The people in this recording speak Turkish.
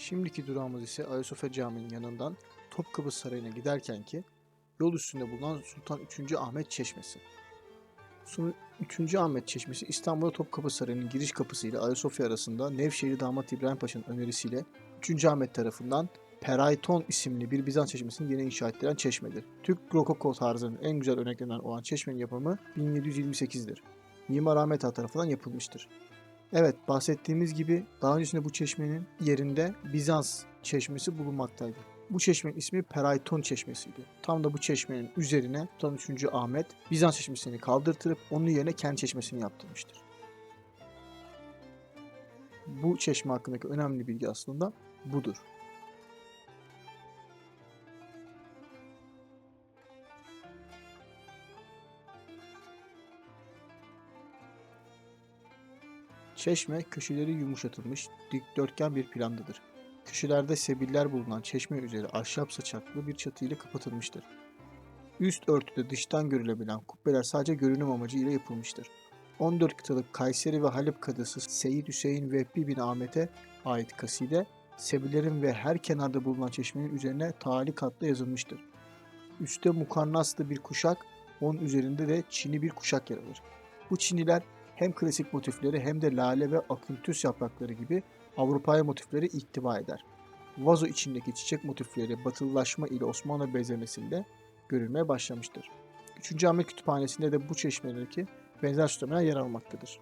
Şimdiki durağımız ise Ayasofya Camii'nin yanından Topkapı Sarayı'na giderken ki yol üstünde bulunan Sultan 3. Ahmet Çeşmesi. Sultan 3. Ahmet Çeşmesi İstanbul'da Topkapı Sarayı'nın giriş kapısı ile Ayasofya arasında Nevşehirli damat İbrahim Paşa'nın önerisiyle 3. Ahmet tarafından Perayton isimli bir Bizans çeşmesinin yeni inşa ettiren çeşmedir. Türk Rokoko tarzının en güzel örneklerinden olan çeşmenin yapımı 1728'dir. Mimar Ahmet Ağa tarafından yapılmıştır. Evet bahsettiğimiz gibi daha öncesinde bu çeşmenin yerinde Bizans çeşmesi bulunmaktaydı. Bu çeşmenin ismi Perayton Çeşmesi'ydi. Tam da bu çeşmenin üzerine Sultan 3. Ahmet Bizans çeşmesini kaldırtırıp onun yerine kendi çeşmesini yaptırmıştır. Bu çeşme hakkındaki önemli bilgi aslında budur. Çeşme köşeleri yumuşatılmış dikdörtgen bir plandadır. Köşelerde sebiller bulunan çeşme üzeri ahşap saçaklı bir çatı ile kapatılmıştır. Üst örtüde dıştan görülebilen kubbeler sadece görünüm amacı ile yapılmıştır. 14 kıtalık Kayseri ve Halep kadısı Seyyid Hüseyin Vehbi bin Ahmet'e ait kaside, sebillerin ve her kenarda bulunan çeşmenin üzerine tali katla yazılmıştır. Üste mukannaslı bir kuşak, onun üzerinde de çini bir kuşak yer alır. Bu çiniler hem klasik motifleri hem de lale ve aküntüs yaprakları gibi Avrupa'ya motifleri ihtiva eder. Vazo içindeki çiçek motifleri batılılaşma ile Osmanlı benzemesiyle görülmeye başlamıştır. 3. Ahmet Kütüphanesi'nde de bu çeşmelerdeki benzer süslemeler yer almaktadır.